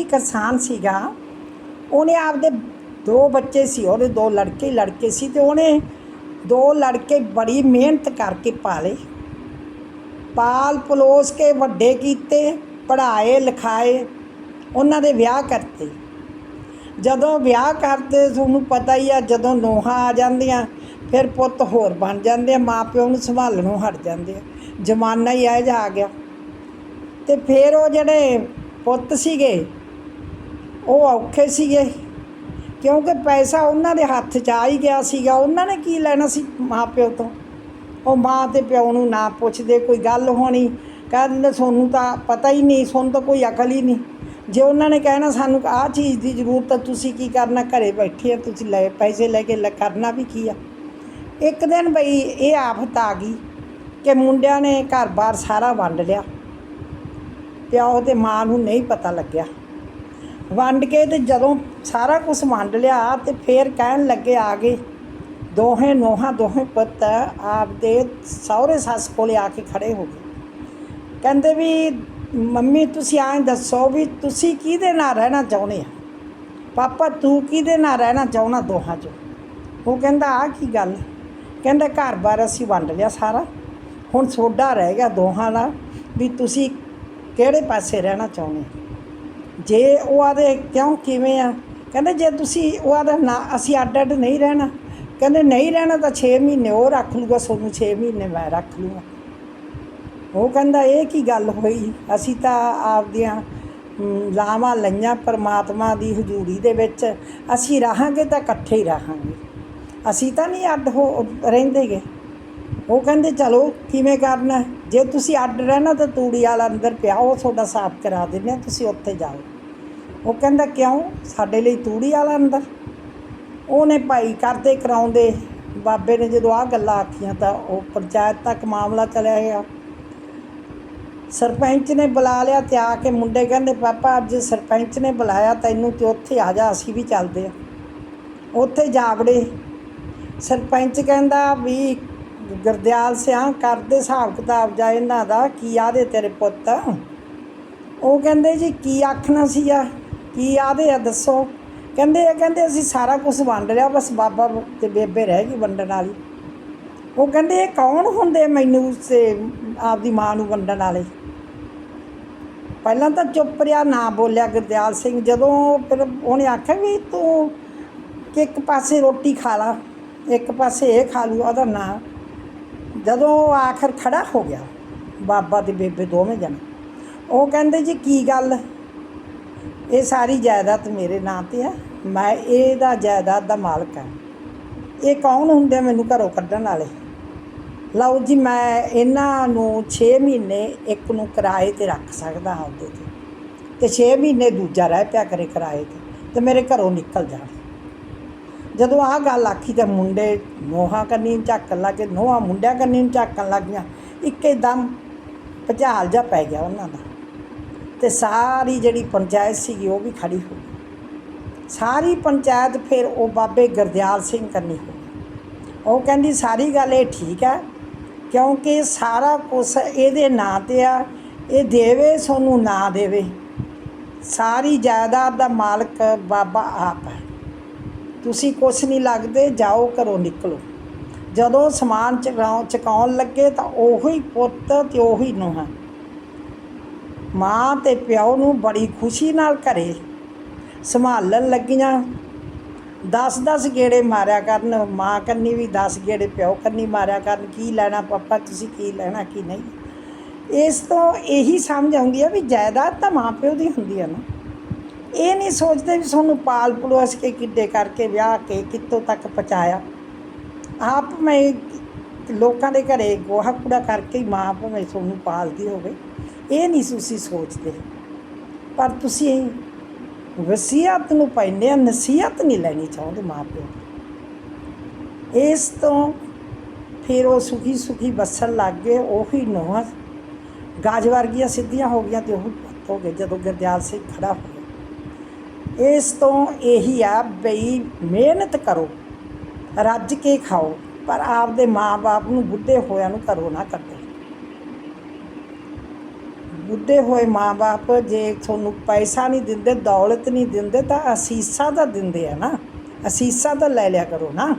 ਹੀ ਕਿਸਾਨ ਸੀਗਾ, ਉਹਨੇ ਆਪਦੇ ਦੋ ਬੱਚੇ ਸੀ, ਉਹਦੇ ਦੋ ਲੜਕੇ ਲੜਕੇ ਸੀ ਤੇ ਉਹਨੇ ਦੋ ਲੜਕੇ ਬੜੀ ਮਿਹਨਤ ਕਰਕੇ ਪਾਲੇ। ਪਾਲ ਪਲੋਸ ਕੇ ਵੱਡੇ ਕੀਤੇ, ਪੜ੍ਹਾਏ, ਲਿਖਾਏ, ਉਹਨਾਂ ਦੇ ਵਿਆਹ ਕਰਤੇ। ਜਦੋਂ ਵਿਆਹ ਕਰਤੇ ਤੁਹਾਨੂੰ ਪਤਾ ਹੀ ਆ, ਜਦੋਂ ਨੋਹਾਂ ਆ ਜਾਂਦੀਆਂ, ਫਿਰ ਪੁੱਤ ਹੋਰ ਬਣ ਜਾਂਦੇ ਆ, ਮਾਪਿਓ ਨੂੰ ਸੰਭਾਲਣੋਂ ਹਟ ਜਾਂਦੇ ਆ। ਜ਼ਮਾਨਾ ਹੀ ਇਹ ਜਿਹਾ ਆ ਗਿਆ। ਤੇ ਫਿਰ ਉਹ ਜਿਹੜੇ ਪੁੱਤ ਸੀਗੇ ਉਹ ਔਖੇ ਸੀਗੇ। ਕਿਉਂਕਿ ਪੈਸਾ ਉਹਨਾਂ ਦੇ ਹੱਥ 'ਚ ਆ ਹੀ ਗਿਆ ਸੀਗਾ। ਉਹਨਾਂ ਨੇ ਕੀ ਲੈਣਾ ਸੀ ਮਾਪਿਓ ਤੋਂ? ਉਹ ਮਾਂ ਤੇ ਪਿਓ ਨੂੰ ਨਾ ਪੁੱਛਦੇ, ਕੋਈ ਗੱਲ ਹੋਣੀ। ਕਹਿ ਦਿੰਦੇ ਤੁਹਾਨੂੰ ਤਾਂ ਪਤਾ ਹੀ ਨਹੀਂ ਤੁਹਾਨੂੰ ਤਾਂ ਕੋਈ ਅਕਲ ਹੀ ਨਹੀਂ। ਜੇ ਉਹਨਾਂ ਨੇ ਕਹਿਣਾ, ਸਾਨੂੰ ਆਹ ਚੀਜ਼ ਦੀ ਜ਼ਰੂਰਤ ਹੈ ਤੁਸੀਂ ਕੀ ਕਰਨਾ? ਘਰੇ ਬੈਠੇ ਆ, ਤੁਸੀਂ ਲੈ, ਪੈਸੇ ਲੈ ਕੇ ਲੈ, ਕਰਨਾ ਵੀ ਕੀ ਆ? ਇੱਕ ਦਿਨ ਬਈ ਇਹ ਆਫਤ ਆ ਗਈ ਕਿ ਮੁੰਡਿਆਂ ਨੇ ਘਰ-ਬਾਰ ਸਾਰਾ ਵੰਡ ਲਿਆ। ਪਿਓ ਤੇ ਮਾਂ ਨੂੰ ਨਹੀਂ ਪਤਾ ਲੱਗਿਆ। ਵੰਡ ਕੇ ਤੇ ਜਦੋਂ ਸਾਰਾ ਕੁਝ ਵੰਡ ਲਿਆ ਤੇ ਫੇਰ ਕਹਿਣ ਲੱਗੇ ਆ ਗਏ ਦੋਹੇ ਨੋਹਾਂ, ਦੋਹੇ ਪੁੱਤ ਆਪਦੇ ਸਹੁਰੇ ਸੱਸ ਕੋਲੇ ਆ ਕੇ ਖੜੇ ਹੋ ਗਏ। ਕਹਿੰਦੇ ਵੀ, ਮੰਮੀ, ਤੁਸੀਂ ਆਂ ਦੱਸੋ ਵੀ ਤੁਸੀਂ ਕਿਹਦੇ ਨਾਲ ਰਹਿਣਾ ਚਾਹੁੰਦੇ ਆ? ਪਾਪਾ, ਤੂੰ ਕਿਹਦੇ ਨਾਲ ਰਹਿਣਾ ਚਾਹੁੰਦਾ ਦੋਹਾਂ 'ਚੋਂ? ਉਹ ਕਹਿੰਦਾ ਆ ਕੀ ਗੱਲ? ਕਹਿੰਦਾ ਘਰ-ਬਾਰ ਅਸੀਂ ਵੰਡ ਲਿਆ ਸਾਰਾ। ਹੁਣ ਸੋਡਾ ਰਹਿ ਗਿਆ ਦੋਹਾਂ ਦਾ ਵੀ ਤੁਸੀਂ ਕਿਹੜੇ ਪਾਸੇ ਰਹਿਣਾ ਚਾਹੁੰਦੇ? ਜੇ ਉਹ ਆਦੇ ਕਿਉਂ ਕਿਵੇਂ ਆ? ਕਹਿੰਦੇ ਜੇ ਤੁਸੀਂ ਉਹ ਆਦਾ ਨਾ, ਅਸੀਂ ਅੱਡ ਅੱਡ ਨਹੀਂ ਰਹਿਣਾ। ਕਹਿੰਦੇ ਨਹੀਂ ਰਹਿਣਾ ਤਾਂ 6 ਮਹੀਨੇ ਉਹ ਰੱਖ ਲੂਗਾ, ਤੁਹਾਨੂੰ 6 ਮਹੀਨੇ ਮੈਂ ਰੱਖ ਲੂਗਾ। ਉਹ ਕਹਿੰਦਾ ਇਹ ਕੀ ਗੱਲ ਹੋਈ? ਅਸੀਂ ਤਾਂ ਆਪਦੀਆਂ ਲਾਵਾਂ ਲਈਆਂ ਪਰਮਾਤਮਾ ਦੀ ਹਜ਼ੂਰੀ ਦੇ ਵਿੱਚ। ਅਸੀਂ ਰਹਾਂਗੇ ਤਾਂ ਇਕੱਠੇ ਹੀ ਰਹਾਂਗੇ। ਅਸੀਂ ਤਾਂ ਨਹੀਂ ਅੱਡ ਹੋ, ਰਹਿੰਦੇਗੇ। ਉਹ ਕਹਿੰਦੇ ਚਲੋ ਕਿਵੇਂ ਕਰਨਾ? ਜੇ ਤੁਸੀਂ ਅੱਡ ਰਹਿਣਾ ਤਾਂ ਤੂੜੀ ਵਾਲਾ ਅੰਦਰ ਪਿਆ, ਉਹ ਤੁਹਾਡਾ ਸਾਫ਼ ਕਰਾ ਦਿੰਦੇ ਆ, ਤੁਸੀਂ ਉੱਥੇ ਜਾਓ। ਉਹ ਕਹਿੰਦਾ, ਕਿਉਂ? ਸਾਡੇ ਲਈ ਤੂੜੀ ਵਾਲਾ ਅੰਦਰ। ਉਹਨੇ ਭਾਈ ਕਰਦੇ ਕਰਾਉਂਦੇ, ਬਾਬੇ ਨੇ ਜਦੋਂ ਆ ਗੱਲਾਂ ਆਖੀਆਂ ਤਾਂ ਉਹ ਪੰਚਾਇਤ ਤੱਕ ਮਾਮਲਾ ਚਲਿਆ ਗਿਆ। ਸਰਪੰਚ ਨੇ ਬੁਲਾ ਲਿਆ ਤੇ ਆ ਕੇ ਮੁੰਡੇ ਕਹਿੰਦੇ, ਪਾਪਾ, ਅੱਜ ਸਰਪੰਚ ਨੇ ਬੁਲਾਇਆ, ਤੈਨੂੰ ਤੇ ਉੱਥੇ ਆ ਜਾ, ਅਸੀਂ ਵੀ ਚੱਲਦੇ ਆ ਉੱਥੇ ਜਾ ਵੜੇ ਸਰਪੰਚ ਕਹਿੰਦਾ ਵੀ, ਗੁਰਦਿਆਲ ਸਿਆਂ ਕਰਦੇ ਹਿਸਾਬ ਕਿਤਾਬ ਜਾ ਇਹਨਾਂ ਦਾ, ਕੀ ਆਦੇ ਤੇਰੇ ਪੁੱਤ? ਉਹ ਕਹਿੰਦੇ ਜੀ, ਕੀ ਆਖਣਾ ਸੀ ਆ ਕੀ ਆਦੇ ਆ ਦੱਸੋ? ਕਹਿੰਦੇ ਆ, ਕਹਿੰਦੇ ਅਸੀਂ ਸਾਰਾ ਕੁਝ ਵੰਡ ਲਿਆ, ਬਸ ਬਾਬਾ ਤੇ ਬੇਬੇ ਰਹਿ ਗਈ ਵੰਡਣ ਵਾਲੀ। ਉਹ ਕਹਿੰਦੇ, ਇਹ ਕੌਣ ਹੁੰਦੇ ਮੈਨੂੰ ਸੇ ਆਪਦੀ ਮਾਂ ਨੂੰ ਵੰਡਣ ਵਾਲੇ? ਪਹਿਲਾਂ ਤਾਂ ਚੁੱਪ ਰਿਹਾ, ਨਾ ਬੋਲਿਆ ਗੁਰਦਿਆਲ ਸਿੰਘ। ਜਦੋਂ ਫਿਰ ਉਹਨੇ ਆਖਿਆ ਵੀ ਤੂੰ ਕਿ ਇੱਕ ਪਾਸੇ ਰੋਟੀ ਖਾ ਲਾ, ਇੱਕ ਪਾਸੇ ਇਹ ਖਾ ਲੂ ਉਹਦਾ ਨਾਂ ਜਦੋਂ ਉਹ ਆਖਰ ਖੜਾ ਹੋ ਗਿਆ, ਬਾਬਾ ਤੇ ਬੇਬੇ ਦੋਵੇਂ ਜਣੇ। ਉਹ ਕਹਿੰਦੇ ਜੀ, ਕੀ ਗੱਲ? ਇਹ ਸਾਰੀ ਜਾਇਦਾਦ ਮੇਰੇ ਨਾਂ ਤੇ ਆ। ਮੈਂ ਇਹਦਾ ਜਾਇਦਾਦ ਦਾ ਮਾਲਕ ਹਾਂ ਇਹ ਕੌਣ ਹੁੰਦੇ ਮੈਨੂੰ ਘਰੋਂ ਕੱਢਣ ਵਾਲੇ? ਲਓ ਜੀ, ਮੈਂ ਇਹਨਾਂ ਨੂੰ 6 ਮਹੀਨੇ ਇੱਕ ਨੂੰ ਕਿਰਾਏ ਤੇ ਰੱਖ ਸਕਦਾ ਹਾਂ ਉਹਦੇ ਤੇ। ਤੇ 6 ਮਹੀਨੇ ਦੂਜਾ ਰਹਿ ਪਿਆ ਕਰੇ ਕਿਰਾਏ ਤੇ ਤੇ ਮੇਰੇ ਘਰੋਂ ਨਿਕਲ ਜਾਣ। ਜਦੋਂ ਆਹ ਗੱਲ ਆਖੀ ਤਾਂ ਮੁੰਡੇ ਨੋਹਾਂ ਕੰਨੀ ਨੂੰ ਝਾਕਣ ਲੱਗੇ ਨੋਹਾਂ ਮੁੰਡਿਆਂ ਕੰਨੀ ਨੂੰ ਝਾਕਣ ਲੱਗੀਆਂ ਇੱਕਦਮ ਭੁਚਾਲ ਜਾ ਪੈ ਗਿਆ ਉਹਨਾਂ ਦਾ। ਤੇ ਸਾਰੀ ਜਿਹੜੀ ਪੰਚਾਇਤ ਸੀਗੀ ਉਹ ਵੀ ਖੜੀ ਹੋ ਗਈ ਸਾਰੀ ਪੰਚਾਇਤ ਫਿਰ ਉਹ ਬਾਬੇ ਗੁਰਦਿਆਲ ਸਿੰਘ ਕਰਨੀ ਹੋ ਗਈ ਉਹ ਕਹਿੰਦੀ, ਸਾਰੀ ਗੱਲ ਇਹ ਠੀਕ ਹੈ, ਕਿਉਂਕਿ ਸਾਰਾ ਕੁਝ ਇਹਦੇ ਨਾਂ ਤੇ ਆ, ਇਹ ਦੇਵੇ, ਸੋਨੂੰ ਨਾ ਦੇਵੇ। ਸਾਰੀ ਜਾਇਦਾਦ ਦਾ ਮਾਲਕ ਬਾਬਾ ਆਪ ਹੈ। ਤੁਸੀਂ ਕੁਛ ਨਹੀਂ ਲੱਗਦੇ, ਜਾਓ ਘਰੋਂ ਨਿਕਲੋ। ਜਦੋਂ ਸਮਾਨ ਚਕਾਉ ਚਕਾਉਣ ਲੱਗੇ ਤਾਂ ਉਹੀ ਪੁੱਤ ਤੇ ਉਹੀ ਨੂੰਹਾਂ ਮਾਂ ਤੇ ਪਿਓ ਨੂੰ ਬੜੀ ਖੁਸ਼ੀ ਨਾਲ ਘਰੇ ਸੰਭਾਲਣ ਲੱਗੀਆਂ। 10-10 ਗੇੜੇ ਮਾਰਿਆ ਕਰਨ, ਮਾਂ ਕੰਨੀ ਵੀ 10 ਗੇੜੇ, ਪਿਓ ਕੰਨੀ ਮਾਰਿਆ ਕਰਨ, ਕੀ ਲੈਣਾ ਪਾਪਾ, ਤੁਸੀਂ ਕੀ ਲੈਣਾ ਕੀ ਨਹੀਂ। ਇਸ ਤੋਂ ਇਹੀ ਸਮਝ ਆਉਂਦੀ ਆ ਵੀ ਜਾਇਦਾਦ ਤਾਂ ਮਾਂ ਪਿਓ ਦੀ ਹੁੰਦੀ ਆ ਨਾ। ਇਹ ਨਹੀਂ ਸੋਚਦੇ ਵੀ ਤੁਹਾਨੂੰ ਪਾਲ ਪਲੋਸ ਕੇ ਕਿੱਡੇ ਕਰਕੇ ਵਿਆਹ ਕੇ ਕਿੱਤੋਂ ਤੱਕ ਪਹੁੰਚਾਇਆ। ਆਪ ਮੈਂ ਲੋਕਾਂ ਦੇ ਘਰੇ ਗੋਹਾ ਕੂੜਾ ਕਰਕੇ ਮਾਂ ਭਾਵੇਂ ਤੁਹਾਨੂੰ ਪਾਲਦੀ ਹੋਵੇ। ਇਹ ਨਹੀਂ ਤੁਸੀਂ ਸੋਚਦੇ। ਪਰ ਤੁਸੀਂ ਵਸੀਅਤ ਨੂੰ ਪੈਂਦੇ ਆ, ਨਸੀਹਤ ਨਹੀਂ ਲੈਣੀ ਚਾਹੁੰਦੇ ਮਾਂ ਪਿਓ ਇਸ ਤੋਂ ਫਿਰ ਉਹ ਸੁਖੀ ਸੁਖੀ ਵਸਣ ਲੱਗ ਗਏ, ਉਹੀ ਨੋਹਾਂ ਗਾਜ ਵਰਗੀਆਂ ਸਿੱਧੀਆਂ ਹੋ ਗਈਆਂ ਤੇ ਉਹ ਹੋ ਗਏ ਜਦੋਂ ਗੁਰਦਿਆਲ ਸਿੰਘ ਖੜਾ ਹੋ ਗਿਆ। ਇਸ ਤੋਂ ਇਹੀ ਆ ਬਈ ਮਿਹਨਤ ਕਰੋ, ਰੱਜ ਕੇ ਖਾਓ, ਪਰ ਆਪਦੇ ਮਾਪੇ ਨੂੰ ਬੁੱਢੇ ਹੋਇਆਂ ਨੂੰ ਘਰੋਂ ਨਾ ਕੱਢੋ। ਬੁੱਢੇ ਹੋਏ ਮਾਂ-ਬਾਪ ਜੇ ਤੁਹਾਨੂੰ ਪੈਸਾ ਨਹੀਂ ਦਿੰਦੇ, ਦੌਲਤ ਨਹੀਂ ਦਿੰਦੇ, ਤਾਂ ਅਸੀਸਾਂ ਤਾਂ ਦਿੰਦੇ ਆ ਨਾ। ਅਸੀਸਾਂ ਤਾਂ ਲੈ ਲਿਆ ਕਰੋ ਨਾ।